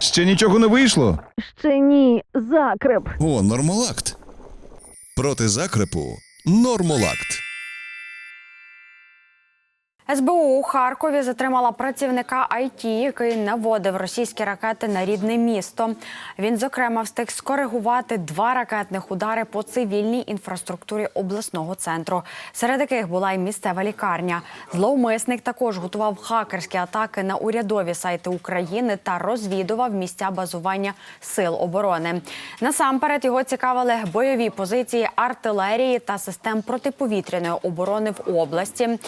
Ще нічого не вийшло? Ще ні, закреп. О, нормолакт. Проти закрепу нормолакт. СБУ у Харкові затримала працівника ІТ, який наводив російські ракети на рідне місто. Він, зокрема, встиг скоригувати два ракетних удари по цивільній інфраструктурі обласного центру, серед яких була й місцева лікарня. Зловмисник також готував хакерські атаки на урядові сайти України та розвідував місця базування сил оборони. Насамперед його цікавили бойові позиції артилерії та систем протиповітряної оборони в області.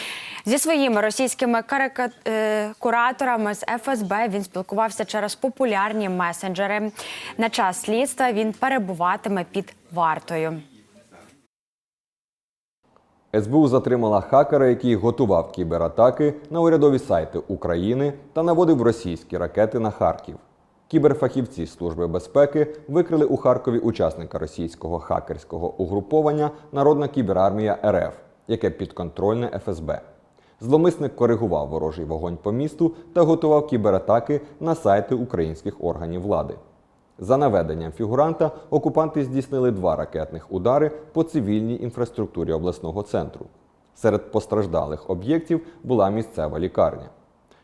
Зі своїми російськими карика... е, з ФСБ він спілкувався через популярні месенджери. На час слідства він перебуватиме під вартою. СБУ затримала хакера, який готував кібератаки на урядові сайти України та наводив російські ракети на Харків. Кіберфахівці Служби безпеки викрили у Харкові учасника російського хакерського угруповання Народна кіберармія РФ, яке підконтрольне ФСБ. Зломисник коригував ворожий вогонь по місту та готував кібератаки на сайти українських органів влади. За наведенням фігуранта окупанти здійснили два ракетних удари по цивільній інфраструктурі обласного центру. Серед постраждалих об'єктів була місцева лікарня.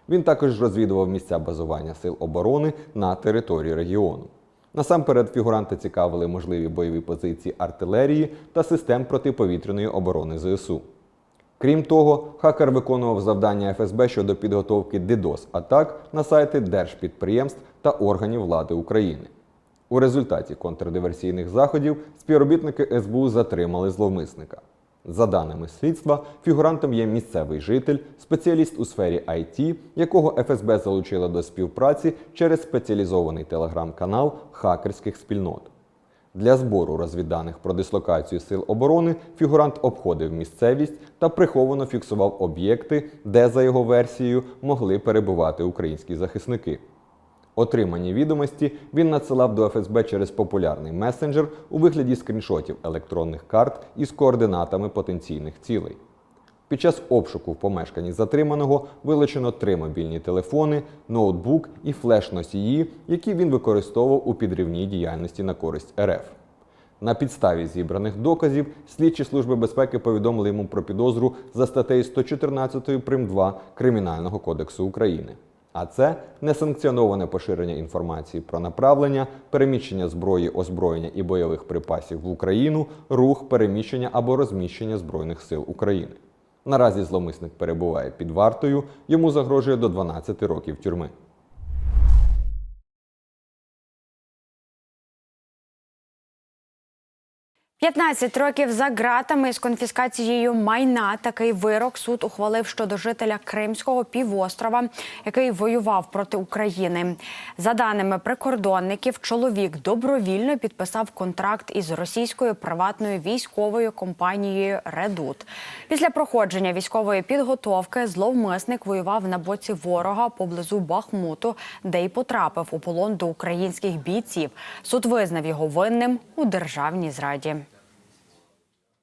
Він також розвідував місця базування сил оборони на території регіону. Насамперед фігуранти цікавили можливі бойові позиції артилерії та систем протиповітряної оборони ЗСУ. Крім того, хакер виконував завдання ФСБ щодо підготовки DDoS-атак на сайти держпідприємств та органів влади України. У результаті контрдиверсійних заходів співробітники СБУ затримали зловмисника. За даними слідства, фігурантом є місцевий житель, спеціаліст у сфері IT, якого ФСБ залучила до співпраці через спеціалізований телеграм-канал хакерських спільнот. Для збору розвідданих про дислокацію сил оборони фігурант обходив місцевість та приховано фіксував об'єкти, де, за його версією, могли перебувати українські захисники. Отримані відомості він надсилав до ФСБ через популярний месенджер у вигляді скріншотів електронних карт із координатами потенційних цілей. Під час обшуку в помешканні затриманого вилучено три мобільні телефони, ноутбук і флеш-носії, які він використовував у підривній діяльності на користь РФ. На підставі зібраних доказів слідчі служби безпеки повідомили йому про підозру за статтею 114 прим. 2 Кримінального кодексу України. А це несанкціоноване поширення інформації про направлення, переміщення зброї, озброєння і бойових припасів в Україну, рух, переміщення або розміщення Збройних сил України. Наразі зломисник перебуває під вартою, йому загрожує до 12 років тюрми. – 15 років за ґратами з конфіскацією майна. Такий вирок суд ухвалив щодо жителя Кримського півострова, який воював проти України. За даними прикордонників, чоловік добровільно підписав контракт із російською приватною військовою компанією Редут. Після проходження військової підготовки зловмисник воював на боці ворога поблизу Бахмуту, де й потрапив у полон до українських бійців. Суд визнав його винним у державній зраді.